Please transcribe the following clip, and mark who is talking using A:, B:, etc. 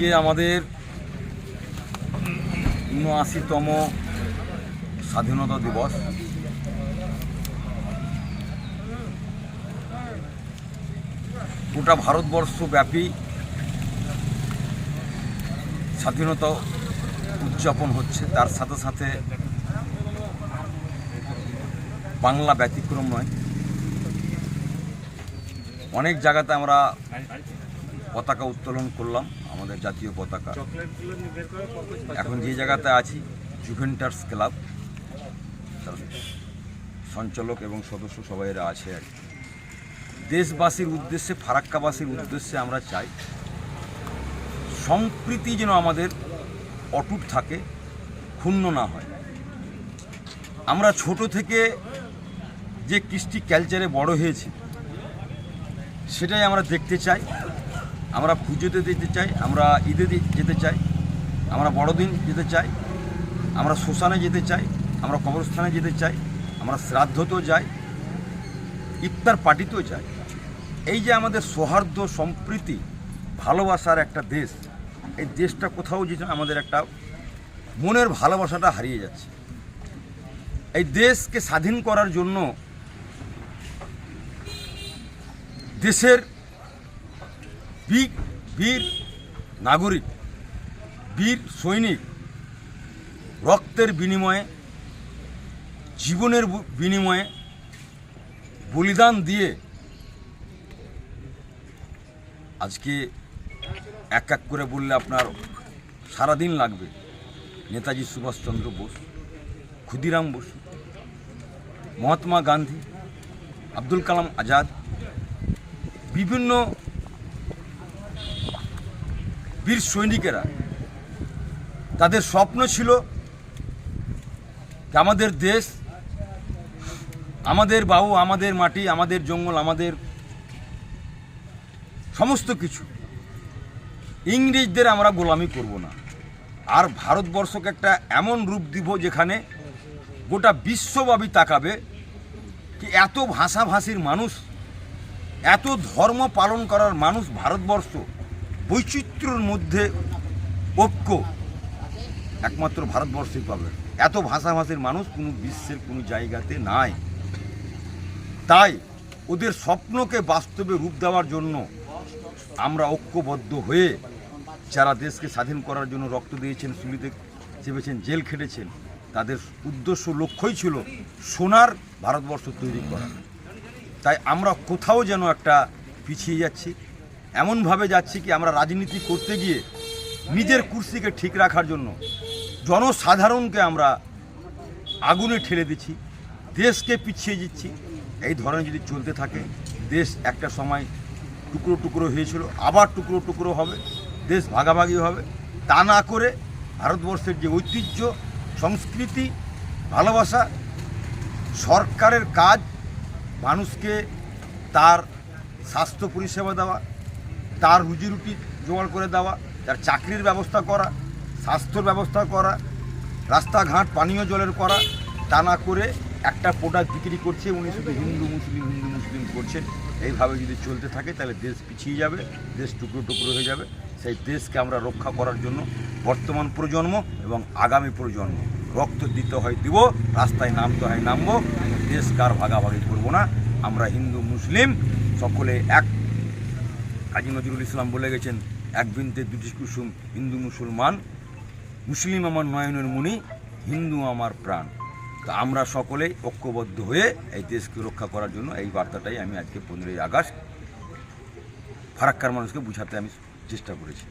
A: আজকে আমাদের উনআশিতম স্বাধীনতা দিবস। গোটা ভারতবর্ষ ব্যাপী স্বাধীনতা উদযাপন হচ্ছে। তার সাথে সাথে বাংলা ব্যতিক্রম নয়। অনেক জায়গাতে আমরা পতাকা উত্তোলন করলাম। আমাদের জাতীয় পতাকা। এখন যে জায়গাতে আছি জুভেন্টার্স ক্লাব তার সঞ্চালক এবং সদস্য সবাই এরা আছে আর কি। দেশবাসীর উদ্দেশ্যে ফারাক্কাবাসীর উদ্দেশ্যে আমরা চাই সম্প্রীতি যেন আমাদের অটুট থাকে ক্ষুণ্ণ না হয়। আমরা ছোট থেকে যে কৃষ্টি কালচারে বড় হয়েছি সেটাই আমরা দেখতে চাই। আমরা পুজোতে যেতে চাই, আমরা ঈদে যেতে চাই, আমরা বড়দিন যেতে চাই, আমরা শ্মশানে যেতে চাই, আমরা কবরস্থানে যেতে চাই, আমরা শ্রাদ্ধতেও যাই, ইফতার পার্টিতেও যাই। এই যে আমাদের সৌহার্দ্য, সম্প্রীতি, ভালোবাসার একটা দেশ, এই দেশটা কোথাও যে আমাদের একটা মনের ভালোবাসাটা হারিয়ে যাচ্ছে। এই দেশকে স্বাধীন করার জন্য দেশের বীর বীর নাগরিক, বীর সৈনিক রক্তের বিনিময়ে, জীবনের বিনিময়ে বলিদান দিয়ে আজকে এক এক করে বললে আপনার সারাদিন লাগবে। নেতাজি সুভাষচন্দ্র বোস, ক্ষুদিরাম বসু, মহাত্মা গান্ধী, আব্দুল কালাম আজাদ, বিভিন্ন বীর সৈনিকেরা। তাদের স্বপ্ন ছিল আমাদের দেশ, আমাদের বাবু আমাদের মাটি, আমাদের জঙ্গল, আমাদের সমস্ত কিছু। ইংরেজদের আমরা গোলামি করব না। আর ভারতবর্ষকে একটা এমন রূপ দিব যেখানে গোটা বিশ্বব্যাপী তাকাবে কি এত ভাষাভাষীর মানুষ, এত ধর্ম পালন করার মানুষ ভারতবর্ষ বৈচিত্র্যর মধ্যে ঐক্য একমাত্র ভারতবর্ষেই পাবে। এত ভাষাভাষীর মানুষ কোনো বিশ্বের কোনো জায়গাতে নাই। তাই ওদের স্বপ্নকে বাস্তবে রূপ দেওয়ার জন্য আমরা ঐক্যবদ্ধ হয়ে যারা দেশকে স্বাধীন করার জন্য রক্ত দিয়েছেন, সুলিতে চেপেছেন, জেল খেটেছেন, তাদের উদ্দেশ্য লক্ষ্যই ছিল সোনার ভারতবর্ষ তৈরি করা। তাই আমরা কোথাও যেন একটা পিছিয়ে যাচ্ছি। এমনভাবে যাচ্ছি কি আমরা রাজনীতি করতে গিয়ে নিজের কুর্সিকে ঠিক রাখার জন্য জনসাধারণকে আমরা আগুনে ঠেলে দিচ্ছি, দেশকে পিছিয়ে দিচ্ছি। এই ধরনের যদি চলতে থাকে, দেশ একটা সময় টুকরো টুকরো হয়েছিল, আবার টুকরো টুকরো হবে, দেশ ভাগাভাগি হবে। তা না করে ভারতবর্ষের যে ঐতিহ্য, সংস্কৃতি, ভালোবাসা, সরকারের কাজ, মানুষকে তার স্বাস্থ্য পরিষেবা দেওয়া তার রুটি জোগাড় করে দেওয়া, তার চাকরির ব্যবস্থা করা, স্বাস্থ্যর ব্যবস্থা করা, রাস্তাঘাট পানীয় জলের করা, তা না করে একটা প্রোডাক্ট বিক্রি করছে, উনি শুধু হিন্দু, মুসলিম হিন্দু, মুসলিম করছেন এইভাবে যদি চলতে থাকে, তাহলে দেশ পিছিয়ে যাবে, দেশ টুকরো টুকরো হয়ে যাবে। সেই দেশকে আমরা রক্ষা করার জন্য বর্তমান প্রজন্ম এবং আগামী প্রজন্ম রক্ত দিতে হয়, দিব, রাস্তায় নামতে হয়, নামবো। দেশ কার ভাগাভাগি করব না। আমরা হিন্দু, মুসলিম, সকলে এক কাজী নজরুল ইসলাম বলে গেছেন, এক বিনতে দুটি কুসুম, হিন্দু মুসলমান, মুসলিম আমার নয়নের মুনি, হিন্দু আমার প্রাণ। তো আমরা সকলে ঐক্যবদ্ধ হয়ে এই দেশকে রক্ষা করার জন্য এই বার্তাটাই আমি আজকে পনেরোই আগস্ট ফারাক্কার মানুষকে বুঝাতে আমি চেষ্টা করেছি।